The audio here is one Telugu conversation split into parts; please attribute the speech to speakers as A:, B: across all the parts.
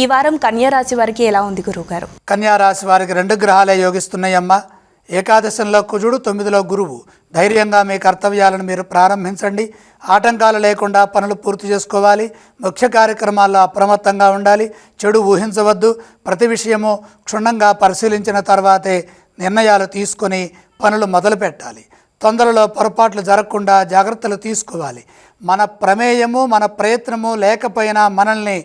A: ఈ వారం కన్యారాశి వారికి ఎలా ఉంది గురువుగారు?
B: గారు కన్యారాశి వారికి రెండు గ్రహాలే యోగిస్తున్నాయమ్మా. ఏకాదశంలో కుజుడు తొమ్మిదిలో గురువు. ధైర్యంగా మీ కర్తవ్యాలను మీరు ప్రారంభించండి. ఆటంకాలు లేకుండా పనులు పూర్తి చేసుకోవాలి. ముఖ్య కార్యక్రమాల్లో అప్రమత్తంగా ఉండాలి. చెడు ఊహించవద్దు. ప్రతి విషయము క్షుణ్ణంగా పరిశీలించిన తర్వాతే నిర్ణయాలు తీసుకొని పనులు మొదలు పెట్టాలి. తొందరలో పొరపాట్లు జరగకుండా జాగ్రత్తలు తీసుకోవాలి. మన ప్రమేయము మన ప్రయత్నము లేకపోయినా మనల్ని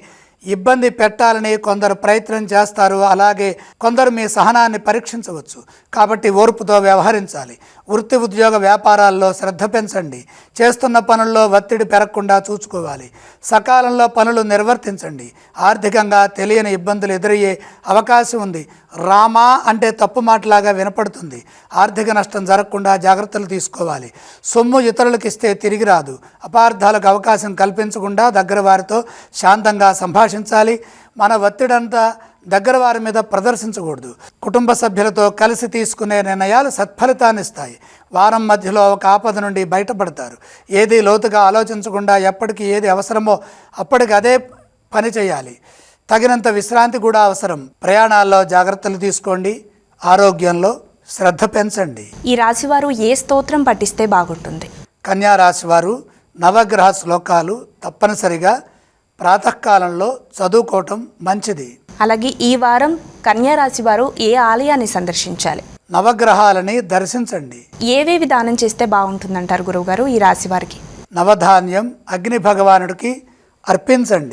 B: ఇబ్బంది పెట్టాలని కొందరు ప్రయత్నం చేస్తారు. అలాగే కొందరు మీ సహనాన్ని పరీక్షించవచ్చు. కాబట్టి ఓర్పుతో వ్యవహరించాలి. వృత్తి ఉద్యోగ వ్యాపారాల్లో శ్రద్ధ పెంచండి. చేస్తున్న పనుల్లో ఒత్తిడి పెరగకుండా చూసుకోవాలి. సకాలంలో పనులు నిర్వర్తించండి. ఆర్థికంగా తెలియని ఇబ్బందులు ఎదురయ్యే అవకాశం ఉంది. రామా అంటే తప్పు మాటలాగా వినపడుతుంది. ఆర్థిక నష్టం జరగకుండా జాగ్రత్తలు తీసుకోవాలి. సొమ్ము ఇతరులకు ఇస్తే తిరిగి రాదు. అపార్థాలకు అవకాశం కల్పించకుండా దగ్గర వారితో శాంతంగా సంభాషించాలి. మన ఒత్తిడంతా దగ్గర వారి మీద ప్రదర్శించకూడదు. కుటుంబ సభ్యులతో కలిసి తీసుకునే నిర్ణయాలు సత్ఫలితాన్ని ఇస్తాయి. వారం మధ్యలో ఒక ఆపద నుండి బయటపడతారు. ఏది లోతుగా ఆలోచించకుండా ఎప్పటికి ఏది అవసరమో అప్పటికి అదే పని చేయాలి. తగినంత విశ్రాంతి కూడా అవసరం. ప్రయాణాల్లో జాగ్రత్తలు తీసుకోండి. ఆరోగ్యంలో శ్రద్ధ పెంచండి.
A: ఈ రాశి వారు ఏ స్తోత్రం పఠిస్తే బాగుంటుంది?
B: కన్యా రాశి వారు నవగ్రహ శ్లోకాలు తప్పనిసరిగా ప్రాతకాలంలో చదువుకోవటం మంచిది.
A: అలాగే ఈ వారం కన్యా రాశి వారు ఏ ఆలయాన్ని సందర్శించాలి?
B: నవగ్రహాలని దర్శించండి.
A: ఏవేవి దానం చేస్తే బాగుంటుందంటారు గురువుగారు ఈ రాశి వారికి
B: నవధాన్యం అగ్ని భగవానుడికి అర్పించండి.